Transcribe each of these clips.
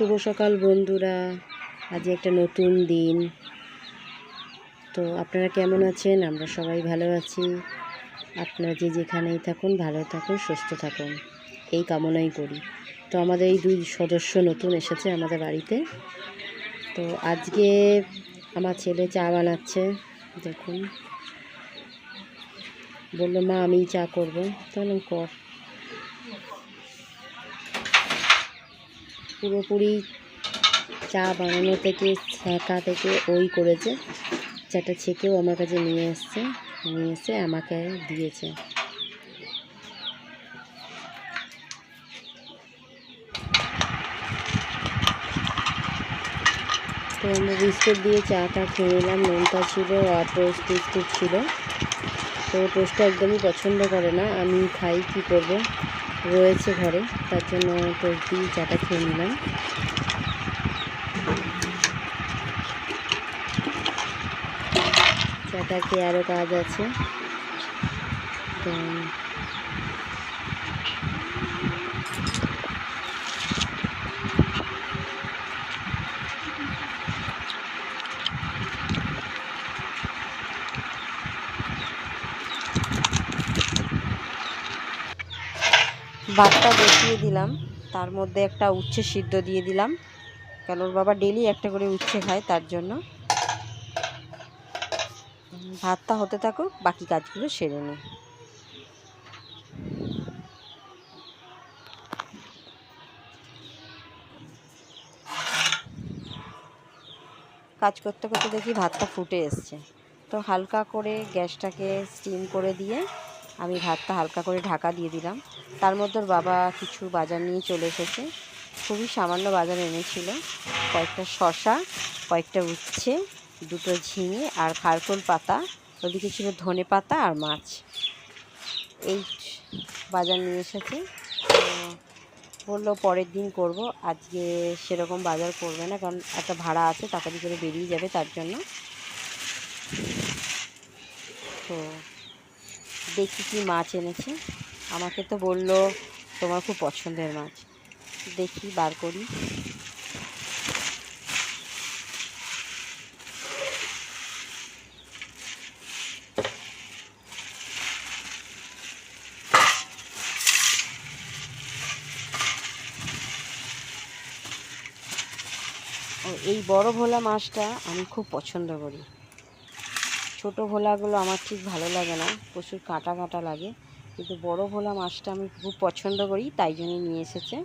শুভ সকাল, বন্ধুরা। আজ একটা নতুন দিন। তো আপনারা কেমন আছেন? আমরা সবাই ভালো আছি। আপনারা যে যেখানেই থাকুন, ভালো থাকুন, সুস্থ থাকুন। এই কামনাই করি। তো আমাদের এই দুই সদস্য নতুন এসেছে আমাদের বাড়িতে। তো আজকে আমার ছেলে চা বানাচ্ছে, দেখুন। বলল, মা, আমি চা করব। তাহলে কর। পুরোপুরি চা বানানো থেকে, ছ্যাঁকা থেকে ওই করেছে। চাটা ছেঁকেও আমার কাছে নিয়ে এসছে। নিয়ে এসে আমাকে দিয়েছে। তো আমরা বিস্কুট দিয়ে চাটা খেয়ে নিলাম। নোনতা ছিল আর টোস্ট বিস্কুট ছিল। তো টোস্টটা একদমই পছন্দ করে না। আমি খাই, কী করব? রয়েছে ঘরে, তার জন্য টোস্ট দিয়ে চাটা খেয়ে নিলাম। চাটা খেয়ে আরও কাজ আছে। তো ভাতটা বসিয়ে দিলাম। তার মধ্যে একটা উচ্ছে সিদ্ধ দিয়ে দিলাম। কেন ওর বাবা ডেলি একটা করে উচ্ছে খায়, তার জন্য। ভাতটা হতে থাকুক, বাকি কাজগুলো সেরে নিই। কাজ করতে করতে দেখি ভাতটা ফুটে এসছে। তো হালকা করে গ্যাসটাকে স্টিম করে দিয়ে আমি ভাতটা হালকা করে ঢাকা দিয়ে দিলাম। তার মধ্যে বাবা কিছু বাজার নিয়ে চলে এসেছে। খুবই সামান্য বাজার এনেছিল। কয়েকটা শশা কয়েকটা উচ্ছে, দুটো ঝিঙে আর খারকোল পাতা। ওদিকে ছিল ধনে পাতা আর মাছ। এই বাজার নিয়ে এসেছে। বলল পরের দিন করব। আজকে সেরকম বাজার করবে না, কারণ একটা ভাড়া আছে, তাড়াতাড়ি করে বেরিয়ে যাবে তার জন্য। তো দেখি কি মাছ এনেছে। আমাকে তো বলল, তোমার খুব পছন্দের মাছ। দেখি, বার করি। এই বড় ভোলা মাছটা আমি খুব পছন্দ করি। ছোট ভোলাগুলো আমার ঠিক ভালো লাগে না, প্রচুর কাঁটা কাঁটা লাগে। কিন্তু বড় ভোলা মাছটা আমি খুব পছন্দ করি, তাই জন্যই নিয়ে এসেছে।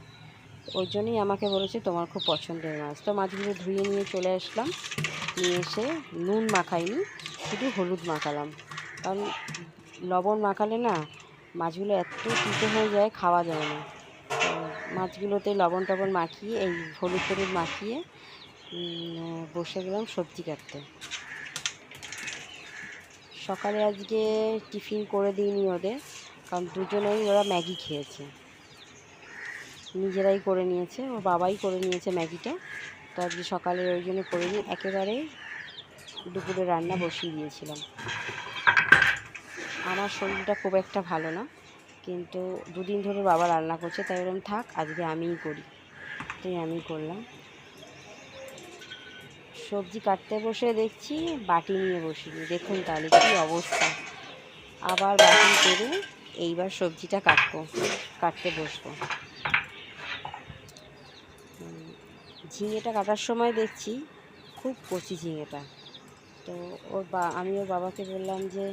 ওই জন্যই আমাকে বলেছে তোমার খুব পছন্দের মাছ। তো মাছগুলো ধুয়ে নিয়ে চলে আসলাম। নিয়ে এসে নুন মাখাইনি, শুধু হলুদ মাখালাম। কারণ লবণ মাখালে না মাছগুলো এত তিতো হয়ে যায়, খাওয়া যায় না। মাছগুলোতে লবণ টবণ মাখিয়ে, এই হলুদ টলুদ মাখিয়ে বসে গেলাম সবজি কাটতে। সকালে আজকে টিফিন করে দিইনি ওদের, কারণ দুজনেই ওরা ম্যাগি খেয়েছে। নিজেরাই করে নিয়েছে, ওর বাবাই করে নিয়েছে ম্যাগিটা। তো আজকে সকালে ওই জন্য করে দিই একেবারে দুপুরে রান্না বসিয়ে দিয়েছিলাম। আমার শরীরটা খুব একটা ভালো না, কিন্তু দুদিন ধরে বাবা রান্না করছে, তাই বললাম থাক, আজকে আমিই করি। তাই আমি করলাম। সবজি কাটতে বসে দেখছি, বাটি নিয়ে বসিনি। দেখুন তাহলে কী অবস্থা। আবার বাটি করে এইবার সবজিটা কাটবো, কাটতে বসবো। ঝিঙেটা কাটার সময় দেখছি, খুব কচি ঝিঙেটা। তো ওর বা, আমি ওর বাবাকে বললাম যে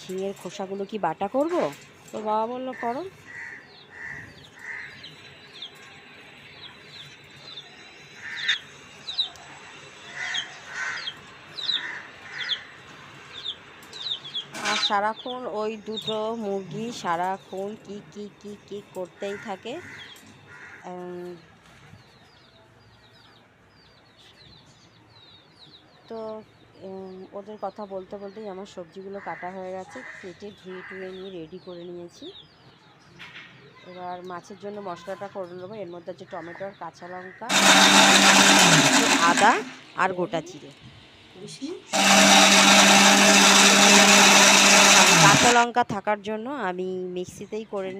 ঝিঙের খোসাগুলো কি বাটা করব? ওর বাবা বলল, করো আর সারাক্ষণ ওই দুটো মুরগি সারাক্ষণ কি কি কি কি করতেই থাকে। তো ওদের কথা বলতে বলতেই আমার সবজিগুলো কাটা হয়ে গেছে। কেটে ধুয়ে টুয়ে নিয়ে রেডি করে নিয়েছি। এবার মাছের জন্য মশলাটা করে নেব। এর মধ্যে আছে টমেটো আর কাঁচা লঙ্কা, আদা আর গোটা জিরে। কাঁচা লঙ্কা থাকার জন্য আমি মিক্সিতেই করে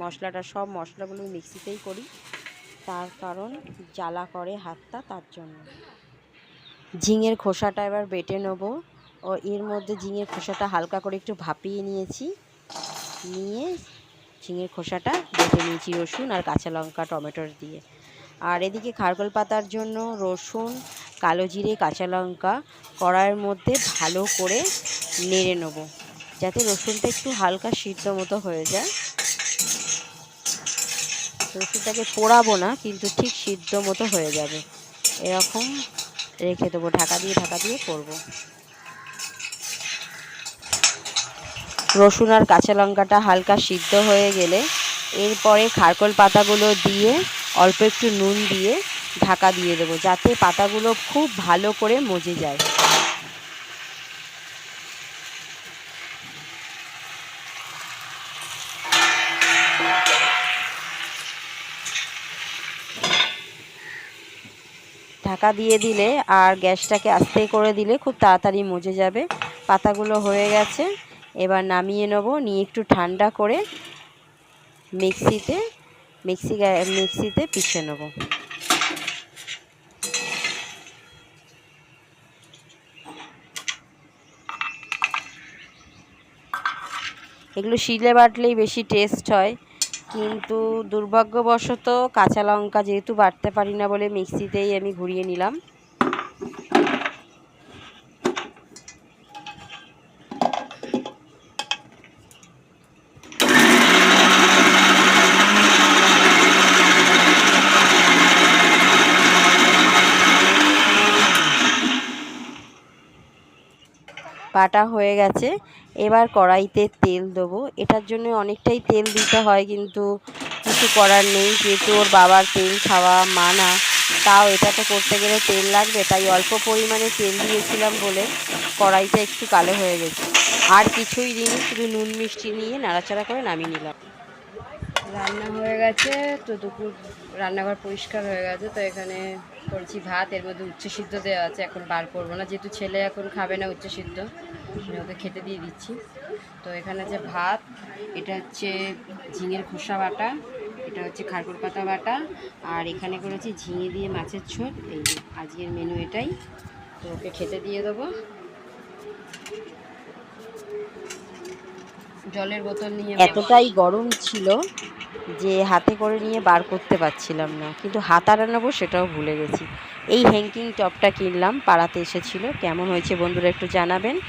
মশলাটা সব মশলাগুলো মিক্সিতেই করি। তার কারণ জ্বালা করে হাতটা, তার জন্য। ঝিঙের খোসাটা এবার বেটে নেব। ও, এর মধ্যে ঝিঙের খোসাটা হালকা করে একটু ভাপিয়ে নিয়েছি। নিয়ে ঝিঙের খোসাটা বেটে নিয়েছি রসুন আর কাঁচা লঙ্কা, টমেটোর দিয়ে। আর এদিকে খারকোল পাতার জন্য রসুন, কালো জিরে, কাঁচা লঙ্কা কড়াইয়ের মধ্যে ভালো করে নেড়ে নেব। যাতে রসুনটা একটু হালকা সিদ্ধ মতো হয়ে যায়। রসুনটাকে পোড়াবো না, কিন্তু ঠিক সিদ্ধ মতো হয়ে যাবে। এরকম রেখে দেবো, ঢাকা দিয়ে ঢাকা দিয়ে করব। রসুন আর কাঁচা লঙ্কাটা হালকা সিদ্ধ হয়ে গেলে এরপরে খারকোল পাতাগুলো দিয়ে অল্প একটু নুন দিয়ে ঢাকা দিয়ে দেবো, যাতে পাতাগুলো খুব ভালো করে মজে যায়। ঢাকা দিয়ে দিলে আর গ্যাসটাকে আস্তে করে দিলে খুব তাড়াতাড়ি মজে যাবে। পাতাগুলো হয়ে গেছে। এবার নামিয়ে নেব। নিয়ে একটু ঠান্ডা করে মিক্সিতে, মিক্সি মিক্সিতে পিষে নেব। এগুলো শিলে বাটলেই বেশি টেস্ট হয়। কিন্তু দুর্ভাগ্যবশত কাঁচা লঙ্কা যেহেতু বাটতে পারি না বলে মিক্সিতেই আমি ঘুরিয়ে নিলাম। বাটা হয়ে গেছে। এবার কড়াইতে তেল দেবো। এটার জন্য অনেকটাই তেল দিতে হয়, কিন্তু কিছু করার নেই। যেহেতু ওর বাবার তেল খাওয়া মানা, তাও এটা তো করতে গেলে তেল লাগবে, তাই অল্প পরিমাণে তেল দিয়েছিলাম বলে কড়াইটা একটু কালো হয়ে গেছে। আর কিছুই দিইনি, শুধু নুন মিষ্টি নিয়ে নাড়াচাড়া করে নামিয়ে নিলাম। রান্না হয়ে গেছে, তো দুপুর রান্নাঘর পরিষ্কার হয়ে গেছে, তো এখানে করেছি ভাত, এর মধ্যে উচ্চ সিদ্ধ দেওয়া আছে, এখন বার করব না। যেহেতু ছেলে এখন খাবে না উচ্চ সিদ্ধ, আমি ওকে খেতে দিয়ে দিচ্ছি। তো এখানে আছে ভাত, এটা হচ্ছে ঝিঙের খোসা বাটা, এটা হচ্ছে খারকুর পাতা বাটা, আর এখানে করেছি ঝিঙে দিয়ে মাছের ছোট এই আজকের মেনু এটাই, তো ওকে খেতে দিয়ে দেবো। জলের বোতল নিয়ে এতটাই গরম ছিল যে হাতে করে নিয়ে বার করতে পারছিলাম না। কিন্তু হাত আনাবো সেটাও ভুলে গেছি। এই হ্যাঙ্কিং টপটা কিনলাম, পাড়াতে এসেছিল। কেমন হয়েছে বন্ধুরা একটু জানাবেন।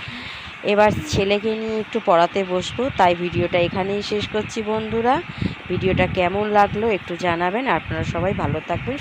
এবার ছেলেকে নিয়ে একটু পড়াতে বসবো, তাই ভিডিওটা এখানেই শেষ করছি বন্ধুরা। ভিডিওটা কেমন লাগল একটু জানাবেন। আপনারা সবাই ভালো থাকবেন